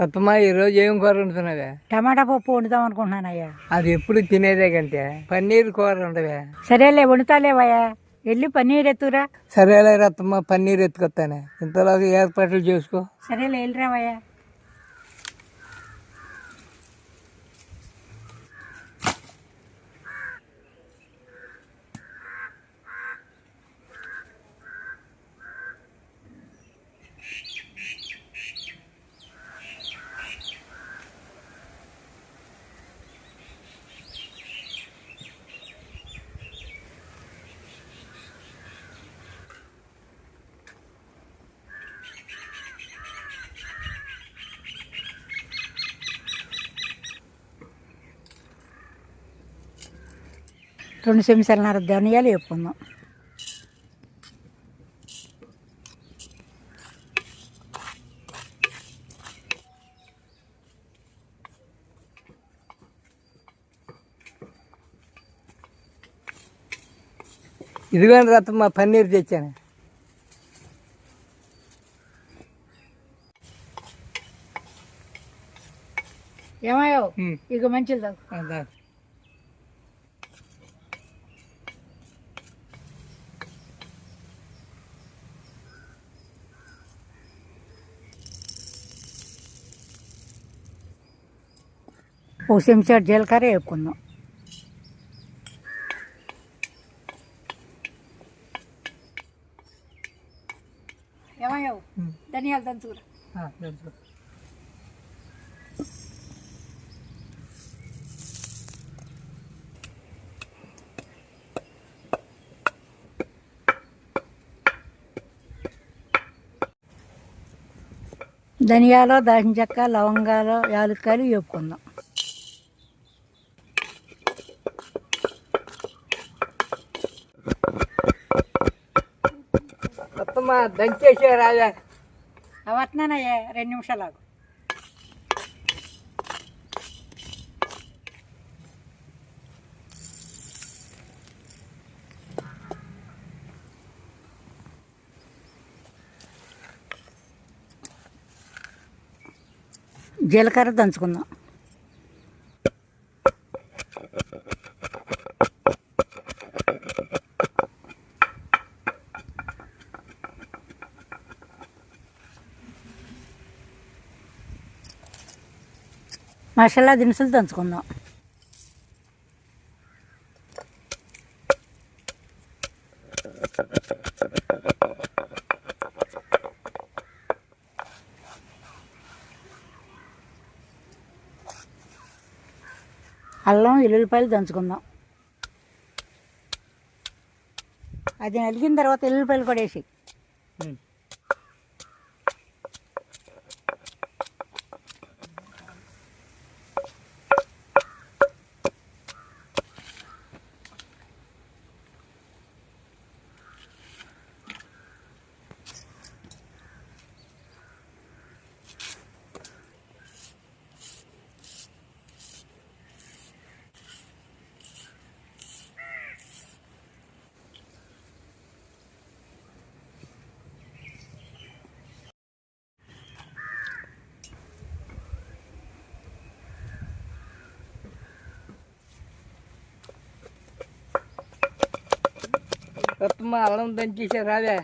రత్నమా ఈరోజు ఏం కూర వండుతున్నావే? టమాటా పప్పు వండుదాం అనుకుంటున్నానయ్యా. అది ఎప్పుడు తినేదే కంటే పన్నీర్ కూర ఉండవే. సరేలే వండుతాలేవయ్యా. వెళ్ళి పన్నీర్ ఎత్తురా. సరేలే రత్నమ్మ పన్నీర్ ఎత్తుకొస్తానే. ఇంతలోకి ఏర్పాట్లు చేసుకో. సరేలే వెళ్ళిరావయ్యా రెండు చెంచాలన్నర ధనియాలు వేపుకుందాం. ఇదిగోండి రత్నమ్మ పన్నీర్ తెచ్చాను. ఏమయ్యో. ఇక మంచిది ఓ చెంచా జీలకర్ర వేపుకుందాం ఏమయ్యో ఉమ్. ధనియాలు దంచుకురా. ధనియాలు దాచిన చెక్క లవంగాలు యాలక్కాయలు వేపుకుందాం రత్నమ్మ దంచేసే రాజా. వస్తున్నానయ్యా రెండు నిమిషాలు ఆగు. జీలకర్ర దంచుకుందాం. మసాలా దినుసులు దంచుకుందాం. అల్లం ఎల్లుల్లిపాయలు దంచుకుందాం. అది నలిగిన తర్వాత ఎల్లుల్లిపాయలు కూడా వేసి రత్మ అల్లం దంచేసే రాదే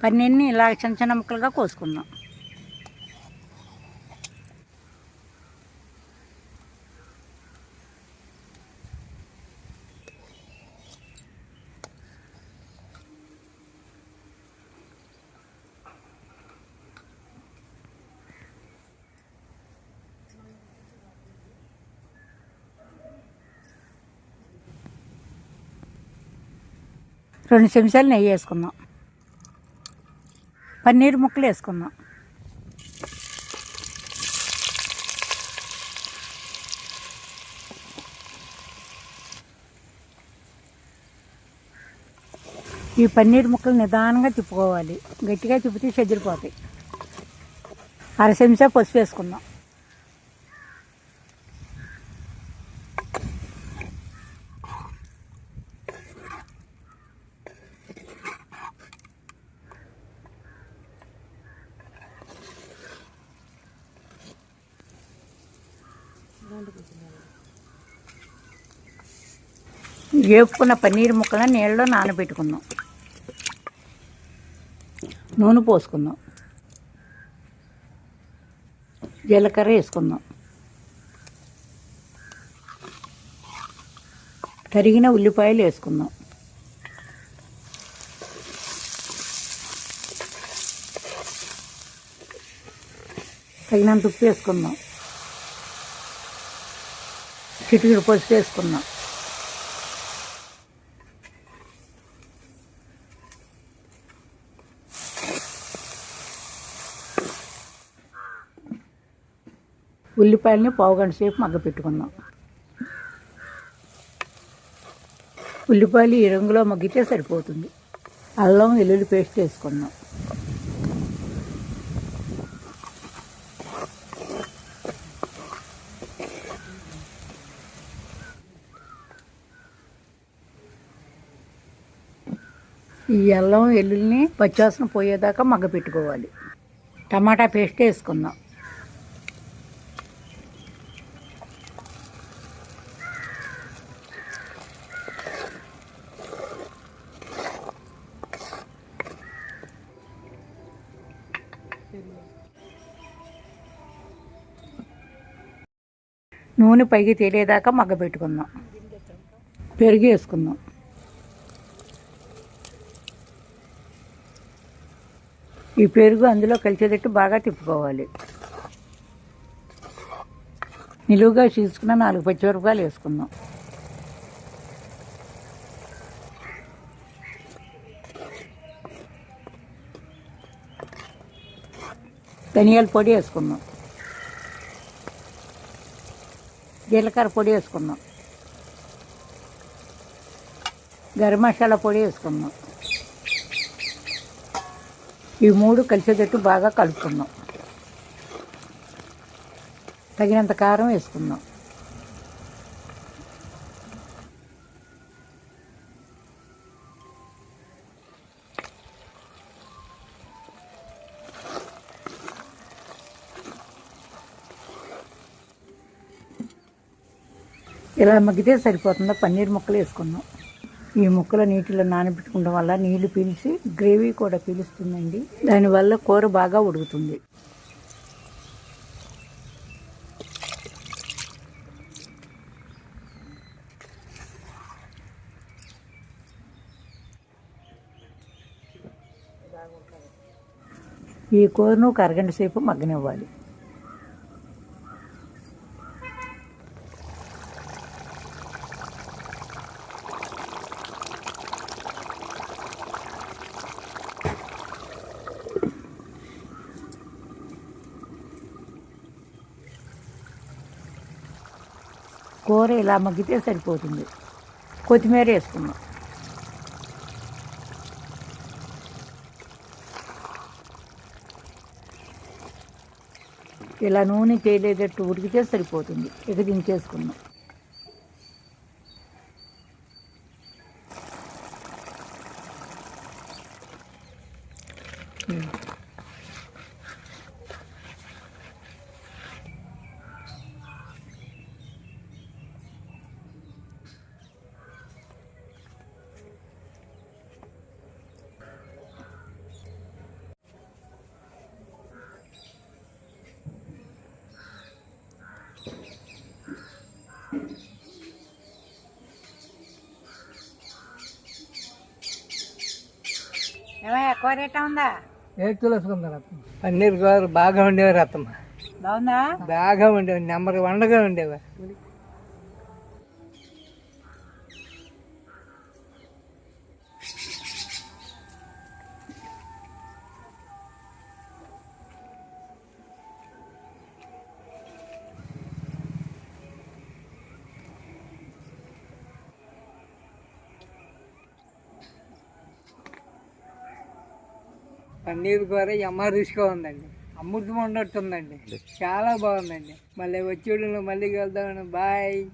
పన్నీర్ని ఇలా చిన్న చిన్న ముక్కలుగా కోసుకున్నాం రెండు చెంచాలు నెయ్యి వేసుకుందాం. పన్నీర్ ముక్కలు వేసుకుందాం. ఈ పన్నీర్ ముక్కలు నిదానంగా తిప్పుకోవాలి. గట్టిగా తిప్పితే చెదిరిపోతాయి. అర చెంచా పసుపు వేసుకుందాం. వేపుకున్న పన్నీర్ ముక్కలను నీళ్ళలో నానబెట్టుకుందాం. నూనె పోసుకుందాం. జీలకర్ర వేసుకుందాం. తరిగిన ఉల్లిపాయలు వేసుకుందాం. తగినంత ఉప్పు వేసుకుందాం. చిటికెడు పసుపు చేసుకున్నాం. ఉల్లిపాయలని పావు గంట సేపు మగ్గ పెట్టుకున్నాం. ఉల్లిపాయలు ఈ రంగులో మగ్గితే సరిపోతుంది. అల్లం వెల్లుల్లి పేస్ట్ వేసుకుందాం ఈ అల్లం ఎల్లుల్ని పచ్చివాసన పోయేదాకా మగ్గ పెట్టుకోవాలి. టమాటా పేస్ట్ వేసుకుందాం. నూనె పైకి తేలేదాకా మగ్గ పెట్టుకుందాం. పెరుగు వేసుకుందాం. ఈ పెరుగు అందులో కలిసేటట్టు బాగా తిప్పుకోవాలి. నిలువుగా చీల్చుకున్న నాలుగు పచ్చిమిరపకాయలు వేసుకుందాం. ధనియాల పొడి వేసుకుందాం. జీలకర్ర పొడి వేసుకుందాం. గరం మసాలా పొడి వేసుకుందాం. ఈ మూడు కలిసేటట్టు బాగా కలుపుకుందాం. తగినంత కారం వేసుకుందాం. ఇలా మగ్గితే సరిపోతుందా? పన్నీర్ ముక్కలు వేసుకుందాం. ఈ ముక్కల నీటిలో నానబెట్టుకోవడం వల్ల నీళ్ళు పీల్చి గ్రేవీ కూడా పీలుస్తుందండి. దానివల్ల కూర బాగా ఉడుకుతుంది. ఈ కూరను ఒక అరగంట సేపు మగ్గనివ్వాలి. కూర ఇలా మగ్గితే సరిపోతుంది. కొత్తిమీర వేసుకున్నాం. ఇలా నూనె చేయలేటట్టు ఉడికితే సరిపోతుంది. ఇక దించేసుకున్నాం. Mm-hmm. ఎట్టా ఉందా? ఏ తులసుకుందా రత్నం? పన్నీర్ కూర బాగా ఉండేవి రత్నం. బాగుందా? బాగా ఉండేవి నెంబర్ వండగా ఉండేవి. పన్నీర్ కూర ఎమ్మ రుచిగా ఉందండి. అమృతం ఉన్నట్టుందండి. చాలా బాగుందండి. మళ్ళీ వచ్చేడు మళ్ళీ కలుద్దామండి. బాయ్.